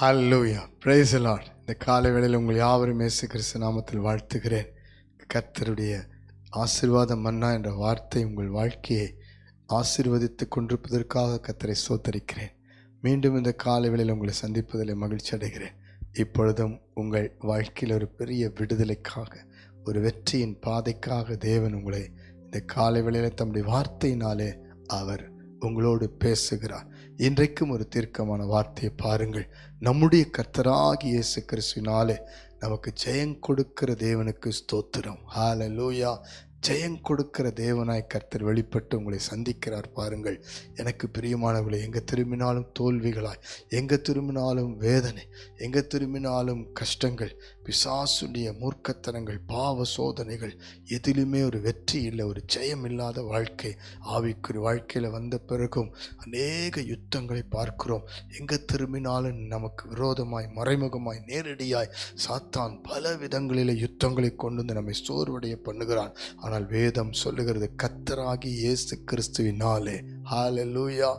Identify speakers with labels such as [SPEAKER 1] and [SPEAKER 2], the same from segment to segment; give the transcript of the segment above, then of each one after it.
[SPEAKER 1] ஹல்லூயா price the இந்த காலை வேளையில் உங்கள் யாவரும் இயேசு கிறிஸ்து நாமத்தில் வாழ்த்துகிறேன். கர்த்தருடைய ஆசீர்வாத மன்னா என்ற வார்த்தை உங்கள் வாழ்க்கையை ஆசீர்வதித்து கொண்டிருப்பதற்காக கர்த்தரை சோத்தரிக்கிறேன் மீண்டும் இந்த காலை வேளையில் உங்களை சந்திப்பதில் மகிழ்ச்சி அடைகிறேன். இப்பொழுதும் உங்கள் வாழ்க்கையில் ஒரு பெரிய விடுதலைக்காக ஒரு வெற்றியின் பாதைக்காக தேவன் உங்களை இந்த காலை வேளையில் தம்முடைய வார்த்தையினாலே அவர் உங்களோடு பேசுகிறார். இன்றைக்கும் ஒரு தீர்க்கமான வார்த்தையை பாருங்கள். நம்முடைய கர்த்தராகி இயேசு கிறிஸ்துவினாலே நமக்கு ஜெயம் கொடுக்கிற தேவனுக்கு ஸ்தோத்திரம். ஹால லூயா ஜெயம் கொடுக்கிற தேவனாய் கர்த்தர் வெளிப்பட்டு உங்களை சந்திக்கிறார் பாருங்கள். எனக்கு பிரியமானவர்களை எங்கே திரும்பினாலும் தோல்விகளாய் எங்கே திரும்பினாலும் வேதனை எங்கே திரும்பினாலும் கஷ்டங்கள் பிசாசுடைய மூர்க்கத்தனங்கள் பாவ சோதனைகள் எதிலுமே ஒரு வெற்றி இல்லை ஒரு ஜெயம் இல்லாத வாழ்க்கை ஆவிக்குரிய வாழ்க்கையில் வந்த பிறகும் அநேக யுத்தங்களை பார்க்கிறோம். எங்கே திரும்பினாலும் நமக்கு விரோதமாய் மறைமுகமாய் நேரடியாய் சாத்தான் பல விதங்களில் யுத்தங்களை கொண்டு வந்து நம்மை சோர்வடைய பண்ணுகிறான். ஆனால் வேதம் சொல்லுகிறது கத்தராகி இயேசு கிறிஸ்துவினாலே. ஹாலலூயா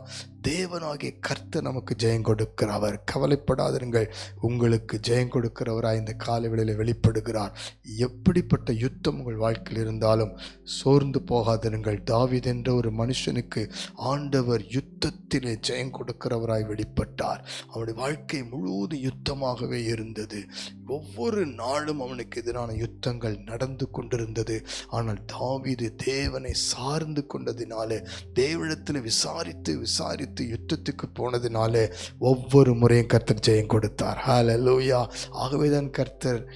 [SPEAKER 1] தேவனாகிய கர்த்த நமக்கு ஜெயம் கொடுக்கிறவர். கவலைப்படாதிருங்கள். உங்களுக்கு ஜெயம் கொடுக்கிறவராய் இந்த காலவெளியில் வெளிப்படுகிறார். எப்படிப்பட்ட யுத்தம் உங்கள் வாழ்க்கையில் இருந்தாலும் சோர்ந்து போகாதிருங்கள். தாவீது என்ற ஒரு மனுஷனுக்கு ஆண்டவர் யுத்தத்திலே ஜெயம் கொடுக்கிறவராய் வெளிப்பட்டார். அவனுடைய வாழ்க்கை முழுவதும் யுத்தமாகவே இருந்தது. ஒவ்வொரு நாளும் அவனுக்கு எதிரான யுத்தங்கள் நடந்து கொண்டிருந்தது. ஆனால் தாவீது தேவனை சார்ந்து கொண்டதினாலே தேவனிடத்தில் விசாரித்து விசாரித்து யுத்தத்துக்கு போனதினாலே ஒவ்வொரு முறையும் கர்த்தர் ஜெயம் கொடுத்தார். ஹalleluya ஆகவே தான் கர்த்தர்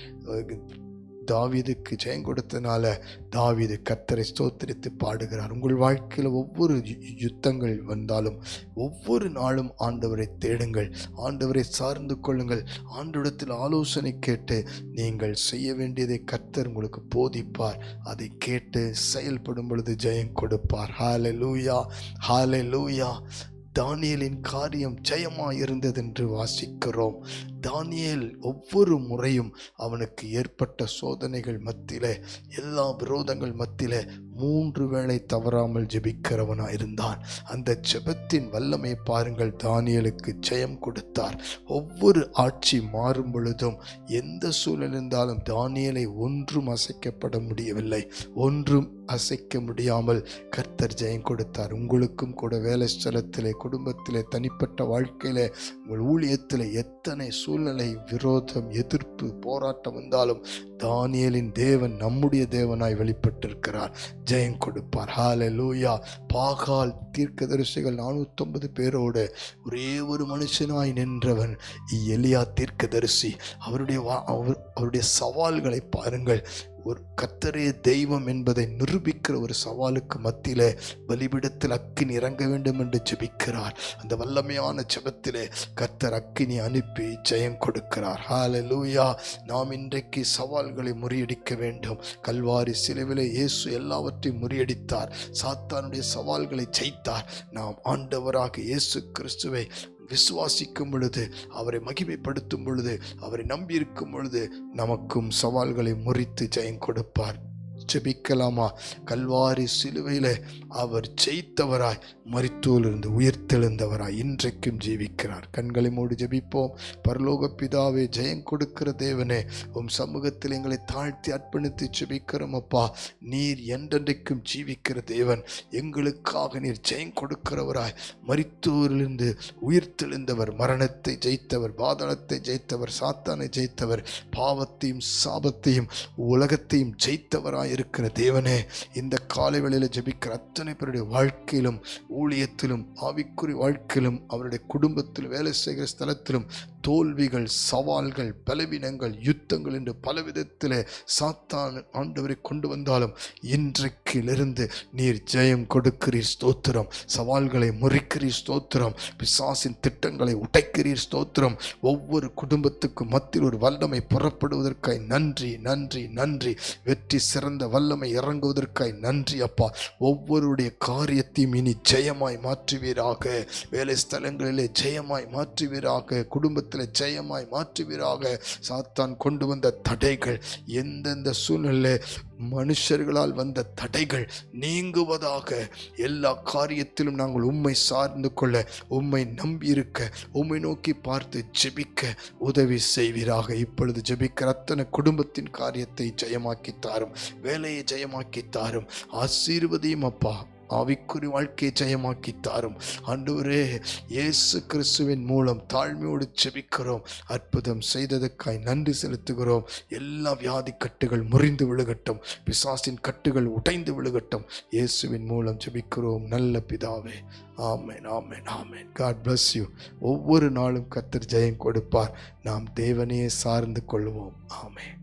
[SPEAKER 1] தாவீதுக்கு ஜெயம் கொடுத்தனால தாவீது கர்த்தரை ஸ்தோத்திரித்து பாடுகிறார். உங்கள் வாழ்க்கையில் ஒவ்வொரு யுத்தங்கள் வந்தாலும் ஒவ்வொரு நாளும் ஆண்டவரை தேடுங்கள் ஆண்டவரை சார்ந்து கொள்ளுங்கள். ஆண்டவரிடத்தில் ஆலோசனை கேட்டு நீங்கள் செய்ய வேண்டியதை கர்த்தர் உங்களுக்கு போதிப்பார். அதை கேட்டு செயல்படும் பொழுது ஜெயம் கொடுப்பார். ஹாலே லூயா ஹாலே லூயா தானியலின் காரியம் ஜெயமாக இருந்ததென்று வாசிக்கிறோம். தானியல் ஒவ்வொரு முறையும் அவனுக்கு ஏற்பட்ட சோதனைகள் மத்தியிலே எல்லா விரோதங்கள் மத்தியிலே மூன்று வேளை தவறாமல் ஜெபிக்கிறவனாக இருந்தான். அந்த ஜெபத்தின் வல்லமை பாருங்கள் தானியலுக்கு ஜெயம் கொடுத்தார். ஒவ்வொரு ஆட்சி மாறும் பொழுதும் எந்த சூழல் இருந்தாலும் தானியலை ஒன்றும் அசைக்கப்பட முடியவில்லை. ஒன்றும் அசைக்க முடியாமல் கர்த்தர் ஜெயம் கொடுத்தார். உங்களுக்கும் கூட வேலை ஸ்தலத்திலே குடும்பத்திலே தனிப்பட்ட வாழ்க்கையிலே உங்கள் ஊழியத்தில் எத்தனை சூழ்நிலை விரோதம் எதிர்ப்பு போராட்டம் வந்தாலும் தானியலின் தேவன் நம்முடைய தேவனாய் வெளிப்பட்டிருக்கிறார். ஜெயம் கொடுப்பார். ஹாலே லூயா பாகால் தீர்க்கதரிசிகள் நானூற்றொன்பது பேரோடு ஒரே ஒரு மனுஷனாய் நின்றவன் எலியா தீர்க்கதரிசி. அவருடைய வா அவர் அவருடைய சவால்களை பாருங்கள். ஒரு கத்தரே தெய்வம் என்பதை நிரூபிக்கிற ஒரு சவாலுக்கு மத்தியில் பலிபிடத்தில் அக்கினி இறங்க வேண்டும் என்று ஜெபிக்கிறார். அந்த வல்லமையான ஜெபத்திலே கர்த்தர் அக்கினி அனுப்பி ஜெயம் கொடுக்கிறார். ஹalleluya நாம் இன்றைக்கு சவால்களை முறியடிக்க வேண்டும். கல்வாரி சிலுவிலே இயேசு எல்லாவற்றையும் முறியடித்தார். சாத்தானுடைய சவால்களை ஜெயித்தார். நாம் ஆண்டவராக இயேசு கிறிஸ்துவை விசுவாசிக்கும் பொழுது அவரை மகிமைப்படுத்தும் பொழுது அவரை நம்பியிருக்கும் பொழுது நமக்கும் சவால்களை முறித்து ஜெயம் கொடுப்பார். ஜெபிக்கலாமா? கல்வாரி சிலுவையில் அவர் ஜெயித்தவராய் மருத்துவிலிருந்து உயிர்த்தெழுந்தவராய் இன்றைக்கும் ஜீவிக்கிறார். கண்களை மூடி ஜெபிப்போம். பரலோக பிதாவே ஜெயம் கொடுக்கிற தேவனே உம் சமூகத்தில் எங்களை தாழ்த்தி அர்ப்பணித்து ஜெபிக்கிறோம் அப்பா. நீர் என்றென்றைக்கும் ஜீவிக்கிற தேவன் எங்களுக்காக நீர் ஜெயம் கொடுக்கிறவராய் மருத்துவரிலிருந்து உயிர்த்தெழுந்தவர் மரணத்தை ஜெயித்தவர் பாதாளத்தை ஜெயித்தவர் சாத்தானை ஜெயித்தவர் பாவத்தையும் சாபத்தையும் உலகத்தையும் ஜெயித்தவராய் இருக்கிற தேவனே இந்த காலை வேளையில் ஜபிக்கிற அத்தனை பேருடைய வாழ்க்கையிலும் ஊழியத்திலும் ஆவிக்குறி வாழ்க்கையிலும் அவருடைய குடும்பத்தில் வேலை செய்கிற ஸ்தலத்திலும் தோல்விகள் சவால்கள் பலவீனங்கள் யுத்தங்கள் என்று பல விதத்தில் சாத்தான் ஆண்டவரை கொண்டு வந்தாலும் இன்றைக்கிலிருந்து நீர் ஜெயம் கொடுக்கிறீர் ஸ்தோத்திரம். சவால்களை முறிக்கிறீர் ஸ்தோத்திரம். பிசாசின் திட்டங்களை உடைக்கிறீர் ஸ்தோத்திரம். ஒவ்வொரு குடும்பத்துக்கும் மத்தியில் ஒரு வல்லமை புறப்படுவதற்காய் நன்றி நன்றி நன்றி. வெற்றி சிறந்த வல்லமை இறங்குவதற்காய் நன்றி அப்பா. ஒவ்வொருடைய காரியத்தையும் இனி ஜெயமாய் மாற்றுவீராக. வேலை ஸ்தலங்களிலே ஜெயமாய் மாற்றுவீராக. குடும்பத்தை குடும்பத்தில் ஜெயமாய் மாற்றுவீராக. சாத்தான் கொண்டு வந்த தடைகள் எந்தெந்த சூழ்நிலை மனுஷர்களால் வந்த தடைகள் நீங்குவதாக எல்லா காரியத்திலும் நாங்கள் உம்மை சார்ந்து கொள்ள உம்மை நம்பியிருக்க உம்மை நோக்கி பார்த்து ஜெபிக்க உதவி செய்வீராக. இப்பொழுது ஜெபிக்கிற அத்தனை குடும்பத்தின் காரியத்தை ஜெயமாக்கி தாரும் வேலையை ஜெயமாக்கி தாரும். ஆசீர்வதியும் அப்பா. ஆவிக்குறி வாழ்க்கையை ஜெயமாக்கி தாரும். ஆண்டவரே இயேசு கிறிஸ்துவின் மூலம் தாழ்மையோடு செபிக்கிறோம் அற்புதம் செய்ததுக்காய் நன்றி செலுத்துகிறோம். எல்லா வியாதி கட்டுகள் முறிந்து விழுகட்டும். பிசாசின் கட்டுகள் உடைந்து விழுகட்டும். இயேசுவின் மூலம் செபிக்கிறோம் நல்ல பிதாவே. ஆமேன் ஆமேன் ஆமேன். காட் பிளஸ் யூ ஒவ்வொரு நாளும் கத்தர் ஜெயம் கொடுப்பார். நாம் தேவனையே சார்ந்து கொள்வோம். ஆமேன்.